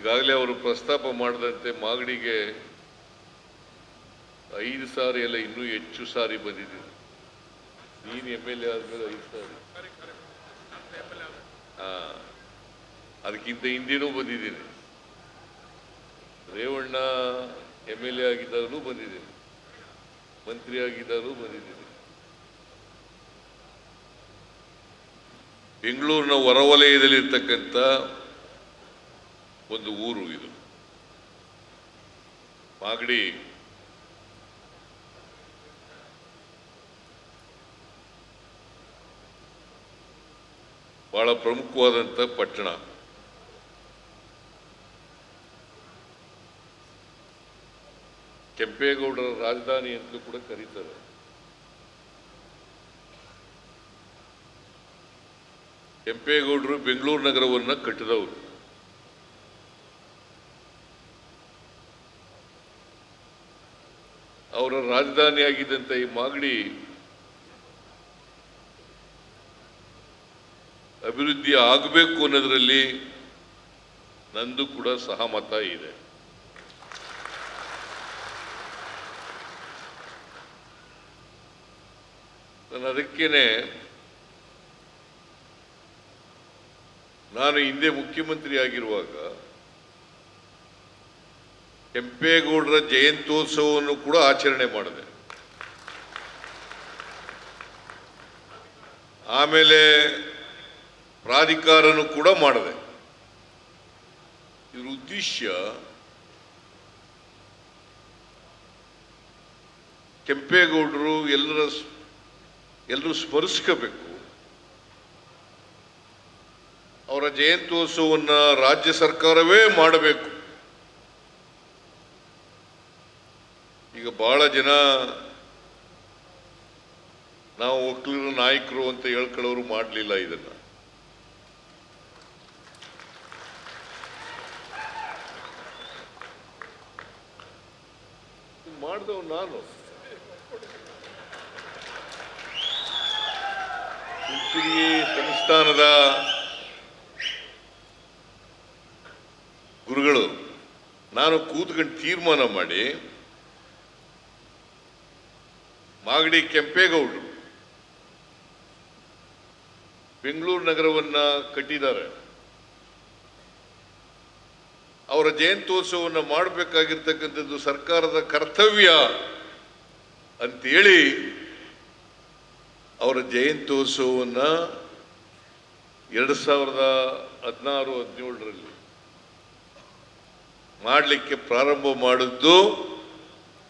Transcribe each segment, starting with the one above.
ಈಗಾಗಲೇ ಅವರು ಪ್ರಸ್ತಾಪ ಮಾಡಿದಂತೆ ಮಾಗಡಿಗೆ ಐದು ಸಾರಿ ಎಲ್ಲ ಇನ್ನೂ ಹೆಚ್ಚು ಸಾರಿ ಬಂದಿದ್ದೀವಿ ನೀನು ಎಂ ಎಲ್ ಎ ಆದ್ಮೇಲೆ ಐದು ಸಾರಿ. ಅದಕ್ಕಿಂತ ಹಿಂದಿನೂ ಬಂದಿದ್ದೀನಿ. ರೇವಣ್ಣ ಎಂ ಎಲ್ ಎ ಆಗಿದ್ದಾಗಲೂ ಬಂದಿದ್ದೀನಿ. ಮಂತ್ರಿ ಆಗಿದ್ದಾಗಲೂ ಬಂದಿದ್ದೀನಿ. ಬೆಂಗಳೂರಿನ ಹೊರವಲಯದಲ್ಲಿರ್ತಕ್ಕಂಥ ಒಂದು ಊರು ಇದು. ಮಾಗಡಿ ಬಹಳ ಪ್ರಮುಖವಾದಂಥ ಪಟ್ಟಣ. ಕೆಂಪೇಗೌಡರ ರಾಜಧಾನಿ ಅಂತಲೂ ಕೂಡ ಕರೀತಾರೆ. ಕೆಂಪೇಗೌಡರು ಬೆಂಗಳೂರು ನಗರವನ್ನು ಕಟ್ಟಿದವರು. ಅವರ ರಾಜಧಾನಿಯಾಗಿದ್ದಂಥ ಈ ಮಾಗಡಿ ಅಭಿವೃದ್ಧಿ ಆಗಬೇಕು ಅನ್ನೋದರಲ್ಲಿ ನಂದು ಕೂಡ ಸಹಮತ ಇದೆ. ನಾನು ಅದಕ್ಕೇನೆ ನಾನು ಹಿಂದೆ ಮುಖ್ಯಮಂತ್ರಿ ಆಗಿರುವಾಗ ಕೆಂಪೇಗೌಡರ ಜಯಂತ್ಯೋತ್ಸವವನ್ನು ಕೂಡ ಆಚರಣೆ ಮಾಡಿದೆ. ಆಮೇಲೆ ಪ್ರಾಧಿಕಾರನು ಕೂಡ ಮಾಡಿದೆ. ಇದರ ಉದ್ದೇಶ ಕೆಂಪೇಗೌಡರು ಎಲ್ಲರ ಎಲ್ಲರೂ ಸ್ಮರಿಸ್ಕೋಬೇಕು. ಅವರ ಜಯಂತ್ಯೋತ್ಸವವನ್ನು ರಾಜ್ಯ ಸರ್ಕಾರವೇ ಮಾಡಬೇಕು. ಬಹಳ ಜನ ನಾವು ಒಕ್ಕಲಿಗರ, ನಾಯಕರು ಅಂತ ಹೇಳ್ಕೊಳ್ಳೋರು ಮಾಡಲಿಲ್ಲ ಇದನ್ನ. ಮಾಡಿದವ್ ನಾನು. ಕುಂಚಿಗಿ ಸಂಸ್ಥಾನದ ಗುರುಗಳು, ನಾನು ಕೂತ್ಕೊಂಡು ತೀರ್ಮಾನ ಮಾಡಿ ಮಾಗಡಿ ಕೆಂಪೇಗೌಡರು ಬೆಂಗಳೂರು ನಗರವನ್ನ ಕಟ್ಟಿದ್ದಾರೆ. ಅವರ ಜಯಂತ್ಯೋತ್ಸವವನ್ನು ಮಾಡಬೇಕಾಗಿರ್ತಕ್ಕಂಥದ್ದು ಸರ್ಕಾರದ ಕರ್ತವ್ಯ ಅಂತೇಳಿ ಅವರ ಜಯಂತ್ಯೋತ್ಸವವನ್ನು ಎರಡು ಸಾವಿರದ ಹದಿನಾರು, ಹದಿನೇಳರಲ್ಲಿ ಮಾಡಲಿಕ್ಕೆ ಪ್ರಾರಂಭ ಮಾಡಿದ್ದು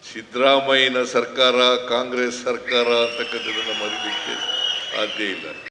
ಸಿದ್ದರಾಮಯ್ಯನ ಸರ್ಕಾರ ಕಾಂಗ್ರೆಸ್ ಸರ್ಕಾರ ಅಂತಕ್ಕಂಥದ್ದನ್ನು ಮರೀಲಿಕ್ಕೆ ಸಾಧ್ಯ ಇಲ್ಲ.